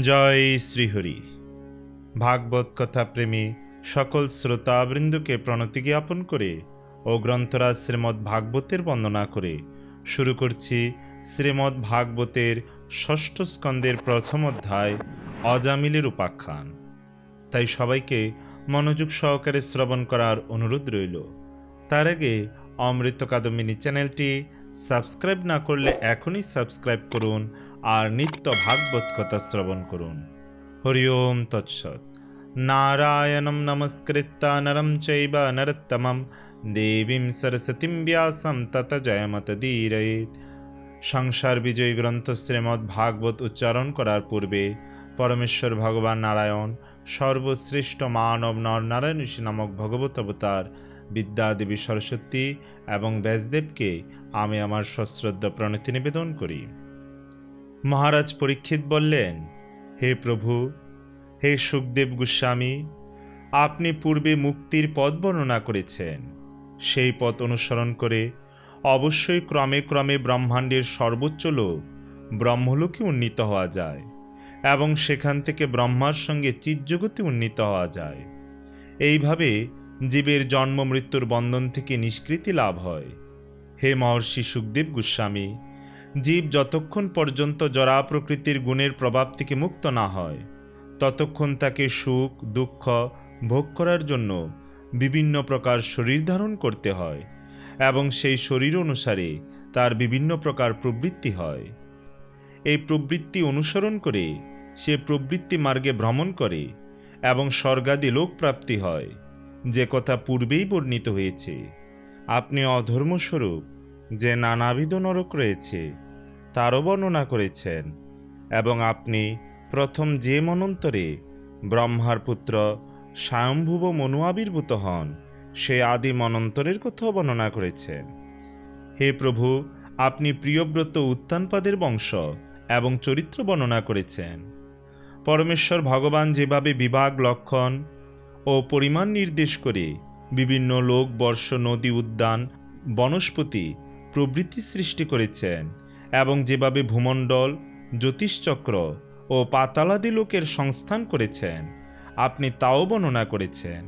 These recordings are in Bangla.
জয় শ্রীহরি। ভাগবত কথা প্রেমী সকল শ্রোতাবৃন্দকে প্রণতি জ্ঞাপন করে ও গ্রন্থরাজ শ্রীমদ্ ভাগবতের বন্দনা করে। শুরু করছি শ্রীমদ্ ভাগবতের ষষ্ঠ স্কন্দের প্রথম অধ্যায় অজামিলের উপাখ্যান। তাই সবাইকে মনোযোগ সহকারে শ্রবণ করার অনুরোধ রইল। তার আগে অমৃত কাদম্বিনী চ্যানেলটি সাবস্ক্রাইব না করলে এখনই সাবস্ক্রাইব করুন আর নিত্য ভাগবত কথা শ্রবণ করুন। হরি ওম তৎসৎ। নারায়ণম নমস্কৃত্য নরম চৈব নরোত্তমম। দেবীম সরস্বতীম ব্যাসম তত জয়মত দীরয়েত সংসার বিজয়ী গ্রন্থ শ্রীমদ্ ভাগবত উচ্চারণ করার পূর্বে পরমেশ্বর ভগবান নারায়ণ, সর্বশ্রেষ্ঠ মানব নর নারায়ণ ঋষি নামক ভগবত অবতার বিদ্যাদেবী সরস্বতী এবং ব্যাসদেবকে আমি আমার সশ্রদ্ধ প্রণতি নিবেদন করি। মহারাজ পরীক্ষিত বললেন, হে প্রভু, হে সুখদেব গোস্বামী, আপনি পূর্বে মুক্তির পথ বর্ণনা করেছেন। সেই পথ অনুসরণ করে অবশ্যই ক্রমে ক্রমে ব্রহ্মাণ্ডের সর্বোচ্চ লোক ব্রহ্মলোকে উন্নীত হওয়া যায় এবং সেখান থেকে ব্রহ্মার সঙ্গে চিৎজগতে উন্নীত হওয়া যায়। এইভাবে জীবের জন্ম মৃত্যুর বন্ধন থেকে নিষ্কৃতি লাভ হয়। হে মহর্ষি সুখদেব গোস্বামী জীব যতক্ষণ পর্যন্ত জরা প্রকৃতির গুণের প্রভাব থেকে মুক্ত না হয়, ততক্ষণ তাকে সুখ, দুঃখ ভোগ করার জন্য বিভিন্ন প্রকার শরীর ধারণ করতে হয় এবং সেই শরীর অনুসারে তার বিভিন্ন প্রকার প্রবৃত্তি হয়। এই প্রবৃত্তি অনুসরণ করে সে প্রবৃত্তি মার্গে ভ্রমণ করে এবং স্বর্গাদি লোক প্রাপ্তি হয়, যে কথা পূর্বেই বর্ণিত হয়েছে। আপনি অধর্মস্বরূপ যে নানাবিধ নরক রয়েছে, তারও বর্ণনা করেছেন। এবং আপনি প্রথম যে মনন্তরে ব্রহ্মার পুত্র স্বয়ম্ভুব মনু আবির্ভূত হন, সে আদি মনন্তরের কথাও বর্ণনা করেছেন। হে প্রভু, আপনি প্রিয়ব্রত উত্তানপাদের বংশ এবং চরিত্র বর্ণনা করেছেন। পরমেশ্বর ভগবান যেভাবে বিভাগ লক্ষণ ও পরিমাণ নির্দেশ করে বিভিন্ন লোক, বর্ষ, নদী, উদ্যান, বনস্পতি প্রভৃতি সৃষ্টি করেছেন এবং যেভাবে ভূমণ্ডল, জ্যোতিষচক্র ও পাতালাদি লোকের সংস্থান করেছেন, আপনি তাও বর্ণনা করেছেন।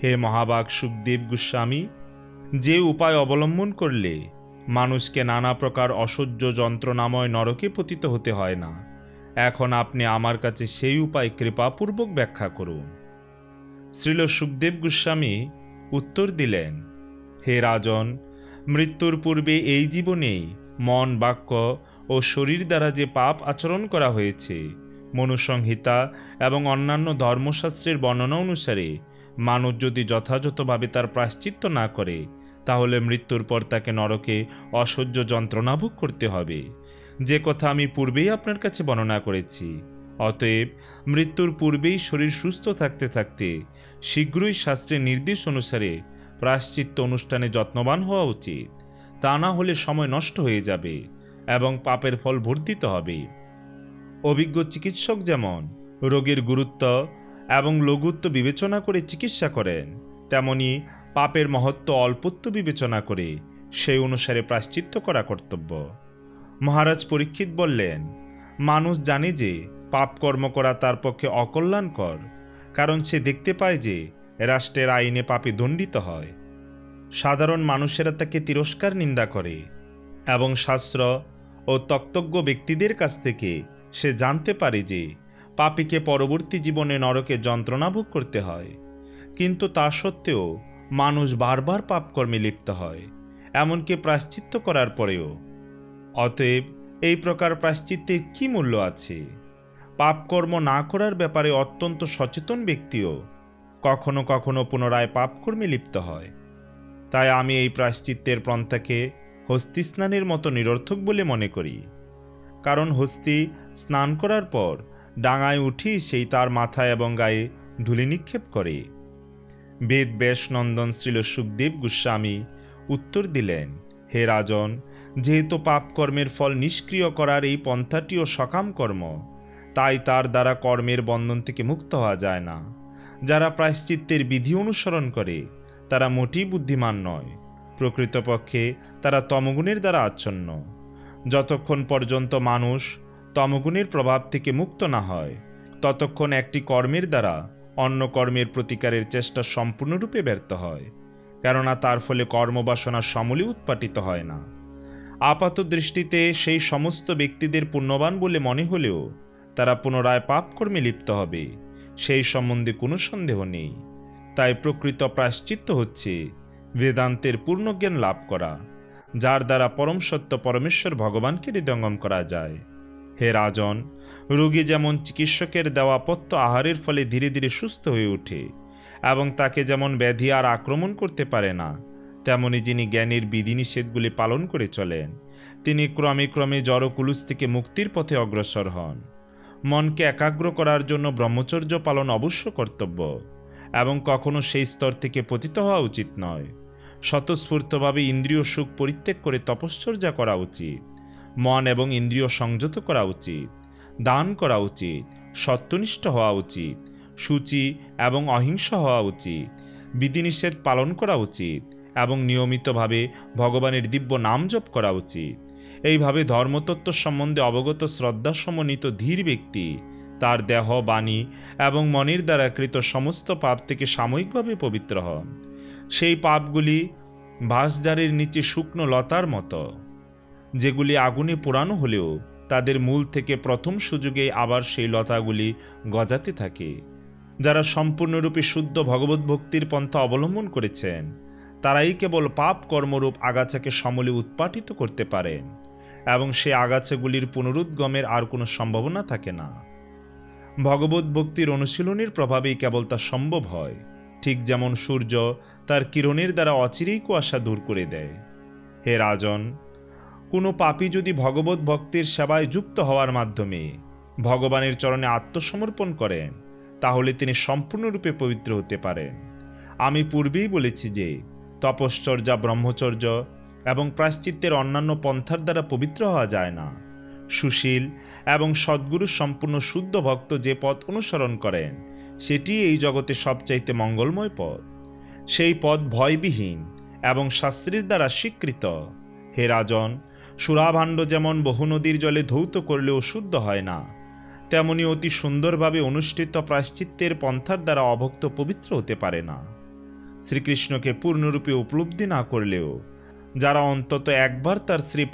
হে মহাবাগ সুখদেব গোস্বামী, যে উপায় অবলম্বন করলে মানুষকে নানা প্রকার অসহ্য যন্ত্রণাময় নরকে পতিত হতে হয় না, এখন আপনি আমার কাছে সেই উপায় কৃপাপূর্বক ব্যাখ্যা করুন। শ্রীল সুখদেব গোস্বামী উত্তর দিলেন, হে রাজন মৃত্যুর পূর্বে এই জীবনেই মন, বাক্য ও শরীর দ্বারা যে পাপ আচরণ করা হয়েছে, মনুসংহিতা এবং অন্যান্য ধর্মশাস্ত্রের বর্ণনা অনুসারে, মানুষ যদি যথাযথভাবে তার প্রাশ্চিত্য না করে, তাহলে মৃত্যুর পর তাকে নরকে অসহ্য যন্ত্রণা ভোগ করতে হবে। যে কথা আমি পূর্বেই আপনার কাছে বর্ণনা করেছি, অতএব মৃত্যুর পূর্বেই শরীর সুস্থ থাকতে থাকতে, শীঘ্রই শাস্ত্রের নির্দেশ অনুসারে প্রাশ্চিত্য অনুষ্ঠানে যত্নবান হওয়া উচিত। তা না হলে সময় নষ্ট হয়ে যাবে এবং পাপের ফল বর্ধিত হবে। অভিজ্ঞ চিকিৎসক যেমন, রোগের গুরুত্ব এবং লঘুত্ব বিবেচনা করে চিকিৎসা করেন, তেমনি পাপের মহত্ব অল্পত্ব বিবেচনা করে সেই অনুসারে প্রাশ্চিত্য করা কর্তব্য। মহারাজ পরীক্ষিত বললেন, মানুষ জানে যে পাপ কর্ম করা তার পক্ষে অকল্যাণকর, কারণ সে দেখতে পায় যে রাষ্ট্রের আইনে পাপে দণ্ডিত হয়। সাধারণ মানুষেরা তাকে তিরস্কার নিন্দা করে এবং শাস্ত্র ও তত্ত্বজ্ঞ ব্যক্তিদের কাছ থেকে সে জানতে পারে যে পাপীকে পরবর্তী জীবনে নরকে যন্ত্রণা ভোগ করতে হয়। কিন্তু তা সত্ত্বেও মানুষ বারবার পাপকর্মে লিপ্ত হয়, এমনকি প্রাশ্চিত্য করার পরেও। অতএব এই প্রকার প্রাশ্চিত্যে কি মূল্য আছে? পাপকর্ম না করার ব্যাপারে অত্যন্ত সচেতন ব্যক্তিও কখনো কখনো পুনরায় পাপকর্মে লিপ্ত হয়। তাই আমি এই প্রাশ্চিত্যের পন্থাকে হস্তি স্নানের মতো নিরর্থক বলে মনে করি। কারণ হস্তি স্নান করার পর ডাঙায় উঠি সেই তার মাথায় এবং গায়ে ধুলি নিক্ষেপ করে। বেদ ব্যাস নন্দন শ্রীল সুখদেব গোস্বামী উত্তর দিলেন, হে রাজন, যেহেতু পাপকর্মের ফল নিষ্ক্রিয় করার এই পন্থাটিও সকাম কর্ম, তাই তার দ্বারা কর্মের বন্ধন থেকে মুক্ত হওয়া যায় না। যারা প্রায়শ্চিত্তের বিধি অনুসরণ করে, তারা মোটেই বুদ্ধিমান নয়। প্রকৃতপক্ষে তারা তমগুণের দ্বারা আচ্ছন্ন। যতক্ষণ পর্যন্ত মানুষ তমগুণের প্রভাব থেকে মুক্ত না হয়, ততক্ষণ একটি কর্মের দ্বারা অন্য কর্মের প্রতিকারের চেষ্টা সম্পূর্ণরূপে ব্যর্থ হয়, কেননা তার ফলে কর্মবাসনা সমূলে উৎপাটিত হয় না। আপাত দৃষ্টিতে সেই সমস্ত ব্যক্তিদের পুণ্যবান বলে মনে হলেও তারা পুনরায় পাপকর্মে লিপ্ত হবে। সেই সম্বন্ধে কোনো সন্দেহ নেই। তাই প্রকৃত প্রায়শ্চিত্ত হচ্ছে বেদান্তের পূর্ণ জ্ঞান লাভ করা, যার দ্বারা পরম সত্য পরমেশ্বর ভগবানকে হৃদয়ঙ্গম করা যায়। হে রাজন, রোগী যেমন চিকিৎসকের দেওয়া পত্য আহারের ফলে ধীরে ধীরে সুস্থ হয়ে ওঠে এবং তাকে যেমন ব্যাধি আর আক্রমণ করতে পারে না, তেমনি যিনি জ্ঞানের বিধিনিষেধগুলি পালন করে চলেন, তিনি ক্রমে ক্রমে জড়কুলুস থেকে মুক্তির পথে অগ্রসর হন। মনকে একাগ্র করার জন্য ব্রহ্মচর্য পালন অবশ্য কর্তব্য, এবং কখনো সেই স্তর থেকে পতিত হওয়া উচিত নয়। স্বতঃস্ফূর্তভাবে ইন্দ্রিয় সুখ পরিত্যাগ করে তপশ্চর্যা করা উচিত, মন এবং ইন্দ্রিয় সংযত করা উচিত, দান করা উচিত, সত্যনিষ্ঠ হওয়া উচিত, সূচি এবং অহিংস হওয়া উচিত, বিধিনিষেধ পালন করা উচিত এবং নিয়মিতভাবে ভগবানের দিব্য নাম জপ করা উচিত। এইভাবে ধর্মতত্ত্ব সম্বন্ধে অবগত শ্রদ্ধা সমন্বিত ধীর ব্যক্তি তার দেহ, বাণী এবং মনের দ্বারা কৃত সমস্ত পাপ থেকে সাময়িকভাবে পবিত্র হন। সেই পাপগুলি বাঁশজারের নিচে শুকনো লতার মতো, যেগুলি আগুনে পোড়ানো হলেও তাদের মূল থেকে প্রথম সুযোগে আবার সেই লতাগুলি গজাতে থাকে। যারা সম্পূর্ণরূপে শুদ্ধ ভগবত ভক্তির পন্থা অবলম্বন করেছেন, তারাই কেবল পাপ কর্মরূপ আগাছাকে সমলে উৎপাটিত করতে পারেন। এবং সে আগাছাগুলির পুনরুদ্গমের আর কোনো সম্ভাবনা থাকে না। ভগবত ভক্তির অনুশীলনের প্রভাবেই কেবল তা সম্ভব হয়, ঠিক যেমন সূর্য তার কিরণের দ্বারা অচিরেই কুয়াশা দূর করে দেয়। হে রাজন, কোনো পাপী যদি ভগবত ভক্তির সেবায় যুক্ত হওয়ার মাধ্যমে ভগবানের চরণে আত্মসমর্পণ করেন, তাহলে তিনি সম্পূর্ণরূপে পবিত্র হতে পারেন। আমি পূর্বেই বলেছি যে, তপশ্চর্যা ব্রহ্মচর্য এবং প্রায়শ্চিত্তের অন্যান্য পন্থার দ্বারা পবিত্র হওয়া যায় না। সুশীল এবং সদ্গুরু সম্পূর্ণ শুদ্ধ ভক্ত যে পথ অনুসরণ করেন, সেটি এই জগতে সবচাইতে মঙ্গলময় পথ। সেই পথ ভয়বিহীন এবং শাস্ত্রীর দ্বারা স্বীকৃত। হে রাজন, সুরাভাণ্ড যেমন বহু নদীর জলে ধৌত করলেও শুদ্ধ হয় না, তেমনি অতি সুন্দরভাবে অনুষ্ঠিত প্রায়শ্চিত্তের পন্থার দ্বারা অভক্ত পবিত্র হতে পারে না। শ্রীকৃষ্ণকে পূর্ণরূপে উপলব্ধি না করলেও যারা অন্তত একবার তার শ্রী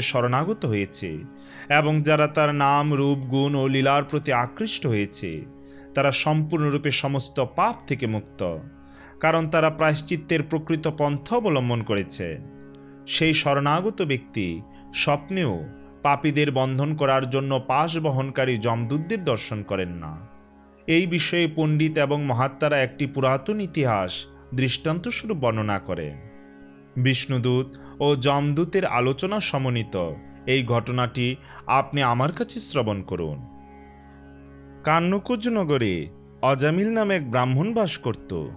শরণাগত হয়েছে এবং যারা তার নাম, রূপ, গুণ ও লীলার প্রতি আকৃষ্ট হয়েছে, তারা সম্পূর্ণরূপে সমস্ত পাপ থেকে মুক্ত, কারণ তারা প্রায়শ্চিত্তের প্রকৃত পন্থা অবলম্বন করেছে। সেই শরণাগত ব্যক্তি স্বপ্নেও পাপীদের বন্ধন করার জন্য পাশ বহনকারী যমদূতদের দর্শন করেন না। এই বিষয়ে পণ্ডিত এবং মহাত্মারা একটি পুরাতন ইতিহাস দৃষ্টান্তস্বরূপ বর্ণনা করেন। বিষ্ণুদূত ও যমদূতের আলোচনা সমন্বিত। এই ঘটনাটি আপনি আমার কাছে শ্রবণ করুন। কান্নকুজ নগরে অজামিল নামে এক ব্রাহ্মণ বাস করত।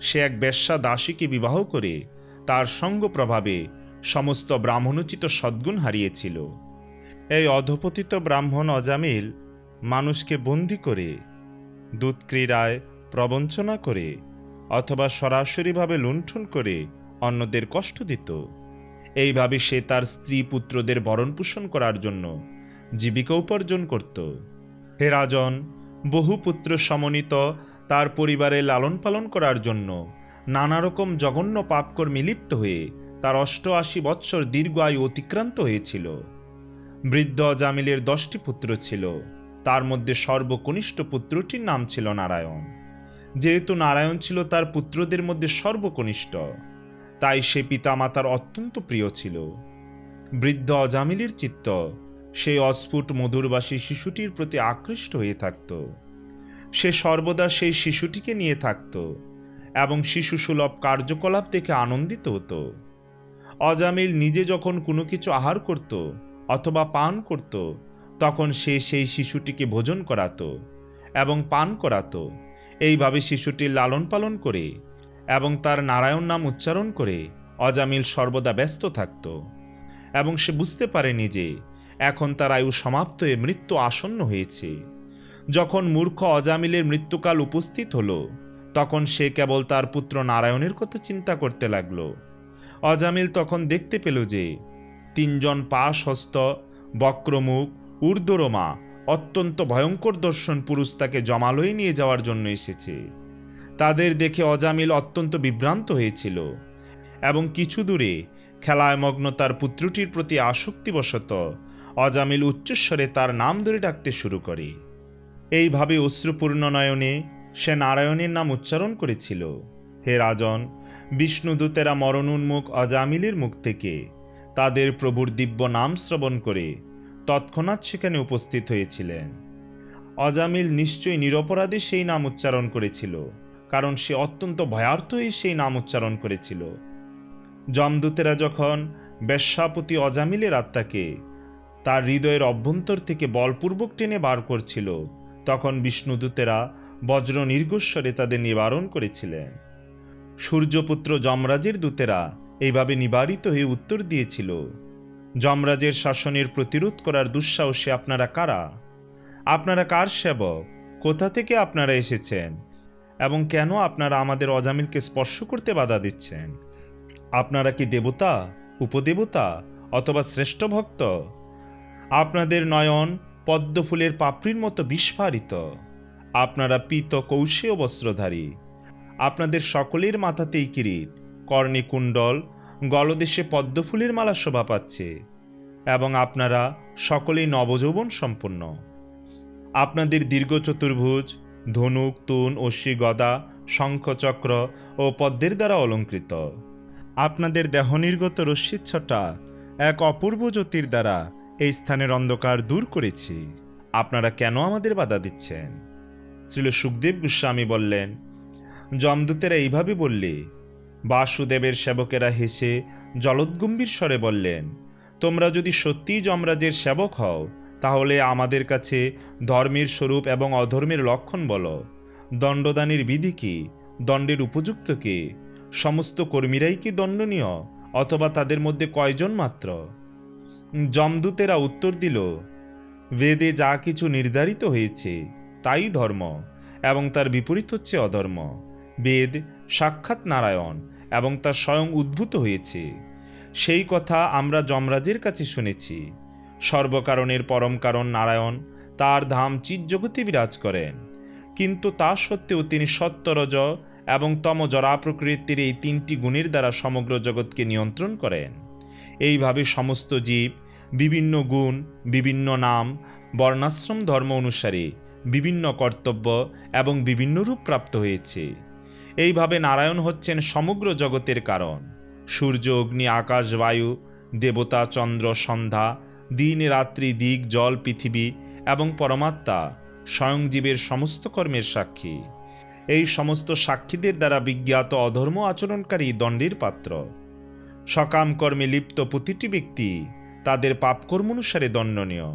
সে এক বেশ্যা দাসীকে বিবাহ করে তার সঙ্গ প্রভাবে সমস্ত ব্রাহ্মণোচিত সদ্গুণ হারিয়েছিল। এই অধপতিত ব্রাহ্মণ অজামিল মানুষকে বন্দি করে দুধক্রীড়ায় প্রবঞ্চনা করে, অথবা সরাসরিভাবে লুণ্ঠন করে অন্যদের কষ্ট দিত। এইভাবে সে তার স্ত্রী পুত্রদের ভরণ পোষণ করার জন্য জীবিকা উপার্জন করত। হে রাজন, বহু পুত্র সমন্বিত তার পরিবারে লালন পালন করার জন্য নানা রকম জঘন্য পাপকর্মে লিপ্ত হয়ে তার অষ্টআশি বৎসর দীর্ঘ আয়ু অতিক্রান্ত হয়েছিল। বৃদ্ধ জামিলের দশটি পুত্র ছিল, তার মধ্যে সর্বকনিষ্ঠ পুত্রটির নাম ছিল নারায়ণ। যেহেতু নারায়ণ ছিল তার পুত্রদের মধ্যে সর্বকনিষ্ঠ তাই সে পিতামাতার অত্যন্ত প্রিয় ছিল। বৃদ্ধ অজামিলের চিত্ত সেই অস্ফুট মধুরবাসী শিশুটির প্রতি আকৃষ্ট হয়ে থাকত। সে সর্বদা সেই শিশুটিকে নিয়ে থাকত এবং শিশু সুলভ কার্যকলাপ দেখে আনন্দিত হতো। অজামিল নিজে যখন কোনো কিছু আহার করত অথবা পান করত, তখন সে সেই শিশুটিকে ভোজন করাতো এবং পান করাতো। এইভাবে শিশুটির লালন পালন করে এবং তার নারায়ণ নাম উচ্চারণ করে অজামিল সর্বদা ব্যস্ত থাকত। এবং সে বুঝতে পারেনি যে এখন তার আয়ু সমাপ্ত হয়ে মৃত্যু আসন্ন হয়েছে। যখন মূর্খ অজামিলের মৃত্যুকাল উপস্থিত হলো, তখন সে কেবল তার পুত্র নারায়ণের কথা চিন্তা করতে লাগল। অজামিল তখন দেখতে পেল যে তিনজন পাশ হস্ত বক্রমুখ, ঊর্ধ্বরমা, অত্যন্ত ভয়ঙ্কর দর্শন পুরুষ তাকে জমালয়ে নিয়ে যাওয়ার জন্য এসেছে। তাদের দেখে অজামিল অত্যন্ত বিভ্রান্ত হয়েছিল এবং কিছু দূরে খেলায় মগ্ন তার পুত্রটির প্রতি আসক্তিবশত অজামিল উচ্চস্বরে তার নাম ধরে ডাকতে শুরু করে। এইভাবে অশ্রুপূর্ণ নয়নে সে নারায়ণের নাম উচ্চারণ করেছিল। হে রাজন বিষ্ণুদূতেরা মরণোন্মুখ অজামিলের মুখ থেকে তাদের প্রভুর দিব্য নাম শ্রবণ করে তৎক্ষণাৎ সেখানে উপস্থিত হয়েছিলেন। অজামিল নিশ্চয়ই নিরপরাধে সেই নাম উচ্চারণ করেছিল। কারণ সে অত্যন্ত ভয়ার্থ হয়ে সেই নাম উচ্চারণ করেছিল। যমদূতেরা যখন বেশ্যাপতি অজামিলের আত্মাকে তার হৃদয়ের অভ্যন্তর থেকে বলপূর্বক টেনে বার করছিল, তখন বিষ্ণুদূতেরা বজ্র নির্গস্বরে তাদের নিবারণ করেছিলেন। সূর্যপুত্র যমরাজের দূতেরা এইভাবে নিবারিত হয়ে উত্তর দিয়েছিল, যমরাজের শাসনের প্রতিরোধ করার দুঃসাহসে আপনারা কারা? আপনারা কার সেবক? কোথা থেকে আপনারা এসেছেন? এবং কেন আপনারা আমাদের অজামিলকে স্পর্শ করতে বাধা দিচ্ছেন? আপনারা কি দেবতা, উপদেবতা অথবা শ্রেষ্ঠ ভক্ত? আপনাদের নয়ন পদ্মফুলের পাপড়ির মতো বিস্ফারিত। আপনারা পীত কৌশীয় বস্ত্রধারী। আপনাদের সকলের মাথাতেই কিরিট, কর্ণে কুণ্ডল, গলদেশে পদ্মফুলের মালা শোভা পাচ্ছে এবং আপনারা সকলেই নবযৌবন সম্পন্ন। আপনাদের দীর্ঘ চতুর্ভুজ ধনুক, তুন, অশ্বি, গদা শঙ্খচক্র ও পদ্মের দ্বারা অলঙ্কৃত। আপনাদের দেহ নির্গত রশ্মিচ্ছটা এক অপূর্ব জ্যোতির দ্বারা এই স্থানের অন্ধকার দূর করেছি। আপনারা কেন আমাদের বাধা দিচ্ছেন? শ্রীল সুখদেব গোস্বামী বললেন, যমদূতেরা এইভাবে বললে? বাসুদেবের সেবকেরা হেসে জলদ্গম্ভীর স্বরে বললেন, তোমরা যদি সত্যিই যমরাজের সেবক হও তাহলে আমাদের কাছে ধর্মের স্বরূপ এবং অধর্মের লক্ষণ বলো। দণ্ডদানের বিধি কি? দণ্ডের উপযুক্ত কি? সমস্ত কর্মীরাই কি দণ্ডনীয়, অথবা তাদের মধ্যে কয়জন মাত্র? যমদূতেরা উত্তর দিল, বেদে যা কিছু নির্ধারিত হয়েছে, তাই ধর্ম, এবং তার বিপরীত হচ্ছে অধর্ম। বেদ সাক্ষাৎ নারায়ণ, এবং তা স্বয়ং উদ্ভূত হয়েছে। সেই কথা আমরা যমরাজের কাছে শুনেছি। সর্বকারণের পরম কারণ নারায়ণ, তার ধাম চিৎজগতে বিরাজ করেন কিন্তু তা সত্ত্বেও তিনি সত্যরজ এবং তম জরা প্রকৃতির এই তিনটি গুণের দ্বারা সমগ্র জগৎকে নিয়ন্ত্রণ করেন। এইভাবে সমস্ত জীব, বিভিন্ন গুণ, বিভিন্ন নাম, বর্ণাশ্রম ধর্ম অনুসারে বিভিন্ন কর্তব্য এবং বিভিন্ন রূপ প্রাপ্ত হয়েছে। এইভাবে নারায়ণ হচ্ছেন সমগ্র জগতের কারণ। সূর্য, অগ্নি, আকাশ, বায়ু, দেবতা, চন্দ্র, সন্ধ্যা দিন, রাত্রি, দিক, জল, পৃথিবী এবং পরমাত্মা স্বয়ং জীবের সমস্ত কর্মের সাক্ষী। এই সমস্ত সাক্ষীদের দ্বারা বিজ্ঞাত অধর্ম আচরণকারী দণ্ডের পাত্র। সকাম কর্মে লিপ্ত প্রতিটি ব্যক্তি তাদের পাপকর্ম অনুসারে দণ্ডনীয়।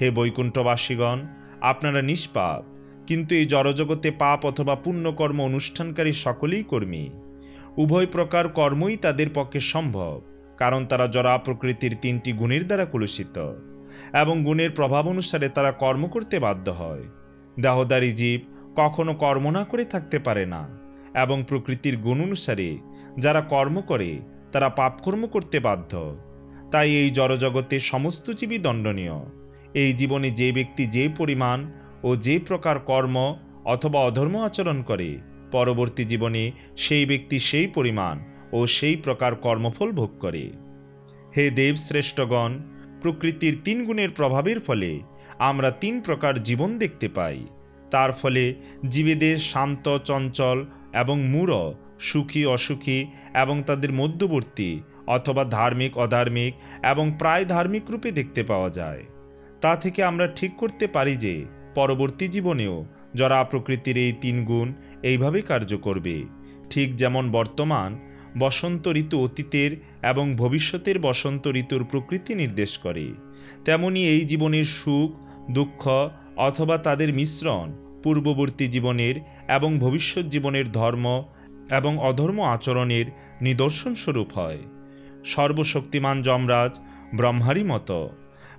হে বৈকুণ্ঠবাসীগণ, আপনারা নিষ্পাপ, কিন্তু এই জড়জগতে পাপ অথবা পুণ্যকর্ম অনুষ্ঠানকারী সকলেই কর্মী। উভয় প্রকার কর্মই তাদের পক্ষে সম্ভব। কারণ তারা জরা প্রকৃতির তিনটি গুণের দ্বারা কলুষিত, এবং গুণের প্রভাব অনুসারে তারা কর্ম করতে বাধ্য হয়। দেহদারী জীব কখনো কর্ম না করে থাকতে পারে না, এবং প্রকৃতির গুণ অনুসারে যারা কর্ম করে, তারা পাপকর্ম করতে বাধ্য। তাই এই জড়জগতে সমস্ত জীবই দণ্ডনীয়। এই জীবনে যে ব্যক্তি যে পরিমাণ ও যে প্রকার কর্ম অথবা অধর্ম আচরণ করে, পরবর্তী জীবনে সেই ব্যক্তি সেই পরিমাণ ও সেই প্রকার কর্মফল ভোগ করে। হে দেব শ্রেষ্ঠগণ প্রকৃতির তিন গুণের প্রভাবের ফলে আমরা তিন প্রকার জীবন দেখতে পাই। তার ফলে জীবেদের শান্ত, চঞ্চল এবং মূঢ়, সুখী, অসুখী এবং তাদের মধ্যবর্তী অথবা ধার্মিক, অধার্মিক এবং প্রায় ধার্মিক রূপে দেখতে পাওয়া যায়। তা থেকে আমরা ঠিক করতে পারি যে, পরবর্তী জীবনেও যারা প্রকৃতির এই তিন গুণ এইভাবে কার্য করবে, ঠিক যেমন বর্তমান বসন্ত ঋতু অতীতের এবং ভবিষ্যতের বসন্ত ঋতুর প্রকৃতি নির্দেশ করে। তেমনি এই জীবনের সুখ, দুঃখ অথবা তাদের মিশ্রণ, পূর্ববর্তী জীবনের এবং ভবিষ্যৎ জীবনের ধর্ম এবং অধর্ম আচরণের নিদর্শন স্বরূপ হয়। সর্বশক্তিমান যমরাজ ব্রহ্মারই মতো।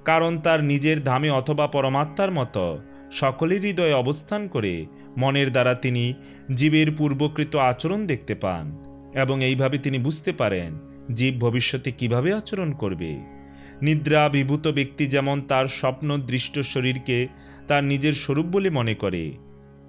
কারণ তার নিজের ধামে অথবা পরমাত্মার মতো সকলের হৃদয়ে অবস্থান করে মনের দ্বারা তিনি জীবের পূর্বকৃত আচরণ দেখতে পান। এবং এইভাবে তিনি বুঝতে পারেন জীব ভবিষ্যতে কীভাবে আচরণ করবে। নিদ্রা বিভূত ব্যক্তি যেমন তার স্বপ্ন দৃষ্ট শরীরকে তার নিজের স্বরূপ বলে মনে করে,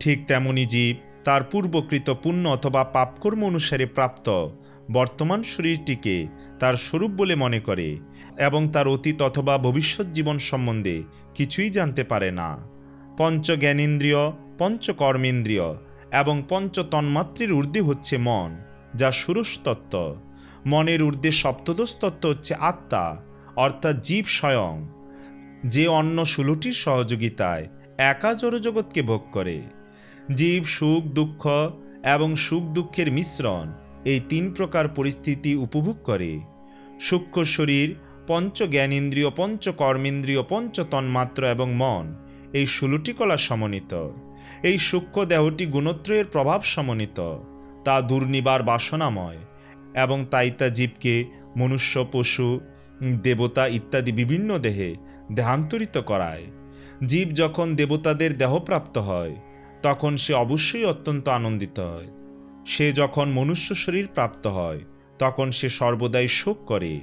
ঠিক তেমনি জীব তার পূর্বকৃত পুণ্য অথবা পাপকর্ম অনুসারে প্রাপ্ত বর্তমান শরীরটিকে তার স্বরূপ বলে মনে করে এবং তার অতীত অথবা ভবিষ্যৎ জীবন সম্বন্ধে কিছুই জানতে পারে না। পঞ্চ জ্ঞানেন্দ্রিয় পঞ্চ কর্মেন্দ্রিয় এবং পঞ্চ তন্মাত্রের ঊর্ধ্বে হচ্ছে মন। যা ষোড়শ তত্ত্ব। মনের ঊর্ধ্বে সপ্তদশ তত্ত্ব হচ্ছে আত্মা, অর্থাৎ জীব স্বয়ং। যে অন্য ষোলোটির সহযোগিতায় একা জড়জগৎকে ভোগ করে। জীব সুখ দুঃখ এবং সুখ দুঃখের মিশ্রণ এই তিন প্রকার পরিস্থিতি উপভোগ করে। সূক্ষ্ম শরীর, পঞ্চ জ্ঞানেন্দ্রিয়, পঞ্চ কর্মেন্দ্রীয়, পঞ্চ তন্মাত্র এবং মন এই ষোলোটি কলা সমন্বিত। এই সূক্ষ্ম দেহটি গুণত্রয়ের প্রভাব সমন্বিত। তা দুর্নিবার বাসনাময় এবং তাই তা জীবকে মনুষ্য, পশু, দেবতা ইত্যাদি বিভিন্ন দেহে দেহান্তরিত করায়। জীব যখন দেবতাদের দেহপ্রাপ্ত হয়, তখন সে অবশ্যই অত্যন্ত আনন্দিত হয়। সে যখন মনুষ্য শরীর প্রাপ্ত হয়, তখন সে সর্বদাই শোক করে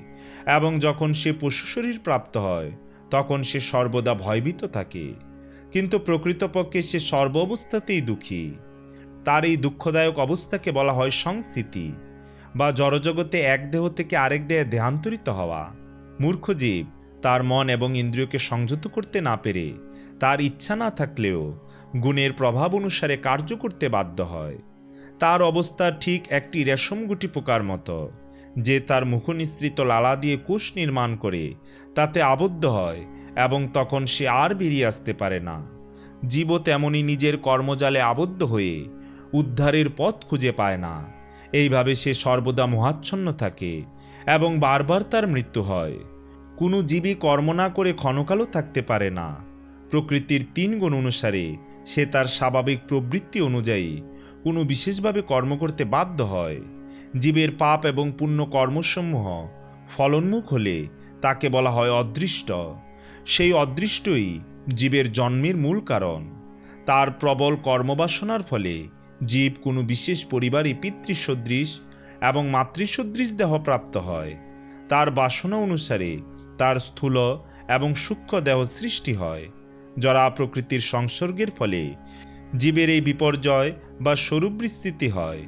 এবং যখন সে পশু শরীর প্রাপ্ত হয়, তখন সে সর্বদা ভয়ভীত থাকে। কিন্তু প্রকৃতপক্ষে সে সর্ব অবস্থাতেই দুঃখী। তার এই দুঃখদায়ক অবস্থাকে বলা হয় সংস্থিতি বা জড়জগতে এক দেহ থেকে আরেক দেহে দেহান্তরিত হওয়া। মূর্খ জীব তার মন এবং ইন্দ্রিয়কে সংযত করতে না পেরে তার ইচ্ছা না থাকলেও গুণের প্রভাব অনুসারে কার্য করতে বাধ্য হয়। তার অবস্থা ঠিক একটি রেশম গুটি পোকার মতো, যে তার মুখনিসৃত লালা দিয়ে কোষ নির্মাণ করে, তাতে আবদ্ধ হয় এবং তখন সে আর বেরিয়ে আসতে পারে না। জীবও তেমনি নিজের কর্মজালে আবদ্ধ হয়ে উদ্ধারের পথ খুঁজে পায় না। এইভাবে সে সর্বদা মোহাচ্ছন্ন থাকে এবং বারবার তার মৃত্যু হয়। কোনো জীবী কর্ম না করে ক্ষণকালও থাকতে পারে না। প্রকৃতির তিন গুণ অনুসারে সে তার স্বাভাবিক প্রবৃত্তি অনুযায়ী কোনো বিশেষভাবে কর্ম করতে বাধ্য হয়। জীবের পাপ এবং পুণ্য কর্মসমূহ ফলন্মুখ হলে তাকে বলা হয় অদৃষ্ট। সেই অদৃষ্টই জীবের জন্মের মূল কারণ। তার প্রবল কর্মবাসনার ফলে জীব কোনো বিশেষ পরিবারে পিতৃসদৃশ এবং মাতৃসদৃশ দেহ প্রাপ্ত হয়। তার বাসনা অনুসারে তার স্থূল এবং সূক্ষ্ম দেহ সৃষ্টি হয় জরা প্রকৃতির সংসর্গের ফলে জীবের এই বিপর্যয় বা স্বরূপ বিস্তৃতি হয়।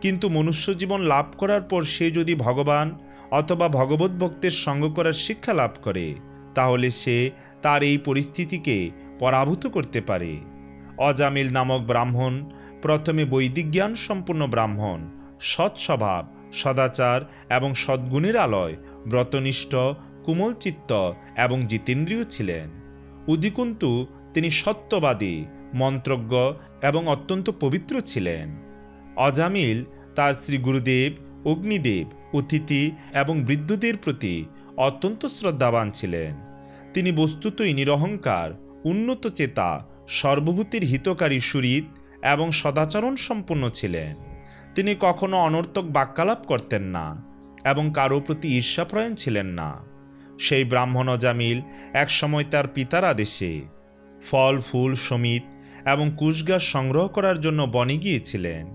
কিন্তু মনুষ্য জীবন লাভ করার পর সে যদি ভগবান অথবা ভগবত ভক্তের সঙ্গ করার শিক্ষা লাভ করে, তাহলে সে তার এই পরিস্থিতিকে পরাভূত করতে পারে। অজামিল নামক ব্রাহ্মণ প্রথমে বৈদিক জ্ঞান সম্পন্ন ব্রাহ্মণ সৎ স্বভাব সদাচার এবং সদ্গুণের আলয়, ব্রতনিষ্ঠ কুমলচিত্ত এবং জিতেন্দ্রীয় ছিলেন। উদিকুন্তু তিনি সত্যবাদী, মন্ত্রজ্ঞ এবং অত্যন্ত পবিত্র ছিলেন। অজামিল তার শ্রী গুরুদেব, অগ্নিদেব, অতিথি এবং বৃদ্ধদের প্রতি অত্যন্ত শ্রদ্ধাবান ছিলেন। তিনি বস্তুতই নিরহংকার, উন্নত চেতা, সর্বভূতির হিতকারী সুরিত এবং সদাচরণ সম্পন্ন ছিলেন। তিনি কখনো অনর্থক বাক্যালাপ করতেন না এবং কারও প্রতি ঈর্ষাপ্রয়ণ ছিলেন না। সেই ব্রাহ্মণ অজামিল একসময় তার পিতার আদেশে ফল, ফুল, সমিত এবং কুশগাছ সংগ্রহ করার জন্য বনে গিয়েছিলেন।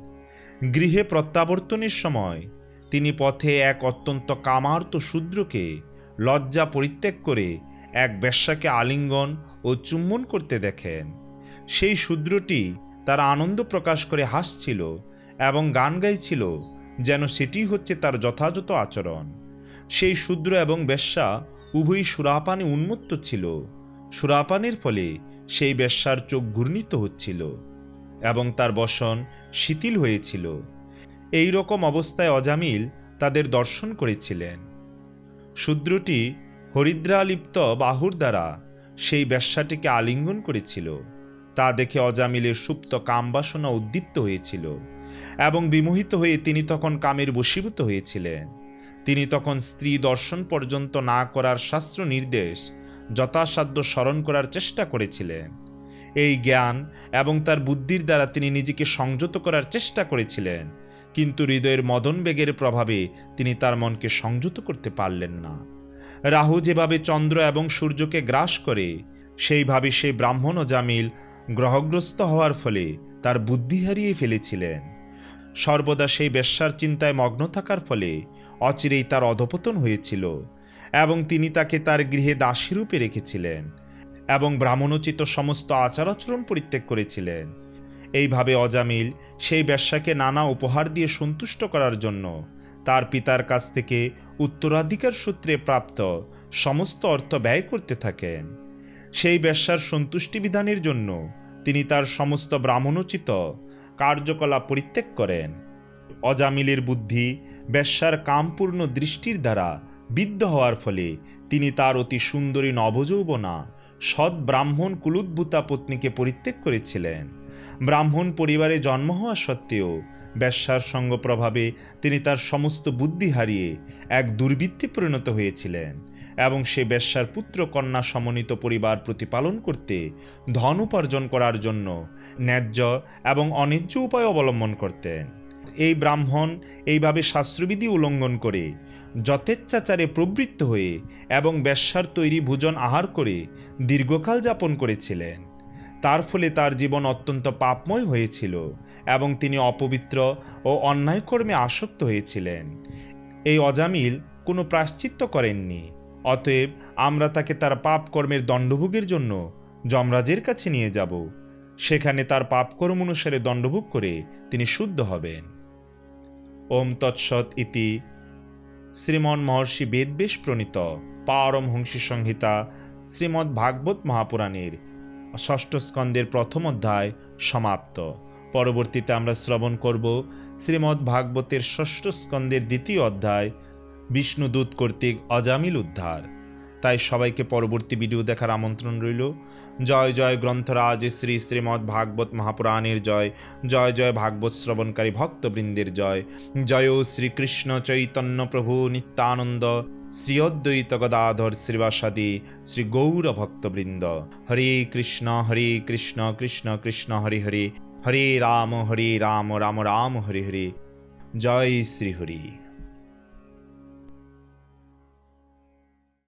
গৃহে প্রত্যাবর্তনের সময় তিনি পথে এক অত্যন্ত কামার্ত শূদ্রকে লজ্জা পরিত্যাগ করে এক বেশ্যাকে আলিঙ্গন ও চুম্বন করতে দেখেন। সেই শূদ্রটি তার আনন্দ প্রকাশ করে হাসছিল এবং গান গাইছিল যেন সেটি হচ্ছে তার যথাযথ আচরণ। সেই শূদ্র এবং বেশ্যা উভয়ই সুরাপানে উন্মত্ত ছিল। সুরাপানের ফলে সেই বেশ্যার চোখ ঘূর্ণিত হচ্ছিল এবং তার বসন শিথিল হয়েছিল। এই রকম অবস্থায় অজামিল তাদের দর্শন করেছিলেন। শূদ্রটি হরিদ্রালিপ্ত বাহুর দ্বারা সেই বেশ্যাটিকে আলিঙ্গন করেছিল। তা দেখে অজামিলের সুপ্ত কামবাসনা উদ্দীপ্ত হয়েছিল এবং বিমোহিত হয়ে তিনি তখন কামের বশীভূত হয়েছিলেন। তিনি তখন স্ত্রী দর্শন পর্যন্ত না করার শাস্ত্র নির্দেশ, যথাসাধ্য স্মরণ করার চেষ্টা করেছিলেন। এই জ্ঞান এবং তার বুদ্ধির দ্বারা তিনি নিজেকে সংযত করার চেষ্টা করেছিলেন, কিন্তু হৃদয়ের মদন বেগের প্রভাবে তিনি তার মনকে সংযত করতে পারলেন না। রাহু যেভাবে চন্দ্র এবং সূর্যকে গ্রাস করে, সেইভাবে সেই ব্রাহ্মণ ও জামিল গ্রহগ্রস্ত হওয়ার ফলে তার বুদ্ধি হারিয়ে ফেলেছিলেন। সর্বদা সেই বেশ্যার চিন্তায় মগ্ন থাকার ফলে অচিরেই তার অধপতন হয়েছিল এবং তিনি তাকে তার গৃহে দাসীরূপে রেখেছিলেন এবং ব্রাহ্মণোচিত সমস্ত আচার আচরণ পরিত্যাগ করেছিলেন। এইভাবে অজামিল সেই ব্যবসাকে নানা উপহার দিয়ে সন্তুষ্ট করার জন্য তার পিতার কাছ থেকে উত্তরাধিকার সূত্রে প্রাপ্ত সমস্ত অর্থ ব্যয় করতে থাকেন। সেই ব্যবসার সন্তুষ্টি বিধানের জন্য তিনি তার সমস্ত ব্রাহ্মণোচিত কার্যকলাপ পরিত্যাগ করেন। অজামিলের বুদ্ধি ব্যবসার কামপূর্ণ দৃষ্টির দ্বারা বিদ্ধ হওয়ার ফলে তিনি তার অতি সুন্দরী নবযৌবনা সৎ ব্রাহ্মণ কুলুদ্ভূতা পত্নীকে পরিত্যাগ করেছিলেন। ব্রাহ্মণ পরিবারে জন্ম হওয়া সত্ত্বেও ব্যবসার সঙ্গ প্রভাবে তিনি তার সমস্ত বুদ্ধি হারিয়ে এক দুর্বৃত্তে পরিণত হয়েছিলেন। এবং সে ব্যবসার পুত্র কন্যা সমন্বিত পরিবার প্রতিপালন করতে ধন উপার্জন করার জন্য ন্যায্য এবং অন্যায্য উপায় অবলম্বন করতেন। এই ব্রাহ্মণ এইভাবে শাস্ত্রবিধি উল্লঙ্ঘন করে যথেচ্ছাচারে প্রবৃত্ত হয়ে এবং ব্যবসার তৈরি ভোজন আহার করে দীর্ঘকাল যাপন করেছিলেন। তার ফলে তার জীবন অত্যন্ত পাপময় হয়েছিল এবং তিনি অপবিত্র ও অন্যায় কর্মে আসক্ত হয়েছিলেন। এই অজামিল কোনো প্রাশ্চিত্য করেননি। অতএব আমরা তাকে তার পাপ কর্মের দণ্ডভোগের জন্য যমরাজের কাছে নিয়ে যাব। সেখানে তার পাপকর্ম অনুসারে দণ্ডভোগ করে তিনি শুদ্ধ হবেন। ওম তৎসৎ ইতি। শ্রীমন মহর্ষি বেদবেশ প্রণীত পারমহংসী সংহিতা শ্রীমদ্ ভাগবত মহাপুরাণের ষষ্ঠ স্কন্দের প্রথম অধ্যায় সমাপ্ত। পরবর্তীতে আমরা শ্রবণ করব শ্রীমদ্ ভাগবতের ষষ্ঠ স্কন্দের দ্বিতীয় অধ্যায় বিষ্ণুদূত কর্তৃক অজামিল উদ্ধার। তাই সবাইকে পরবর্তী ভিডিও দেখার আমন্ত্রণ রইল। জয় জয় গ্রন্থরাজ, শ্রী শ্রীমদ্ ভাগবত মহাপুরাণের জয় জয় জয় ভাগবত শ্রবণকারী ভক্তবৃন্দের জয় জয় শ্রীকৃষ্ণ চৈতন্য প্রভু নিত্যানন্দ, শ্রী অদ্বৈত গদাধর শ্রীবাসাদি, শ্রী গৌর ভক্তবৃন্দ। হরে কৃষ্ণ হরে কৃষ্ণ কৃষ্ণ কৃষ্ণ, হরি হরে হরে রাম হরে রাম রাম রাম, হরি হরে। জয় শ্রী হরি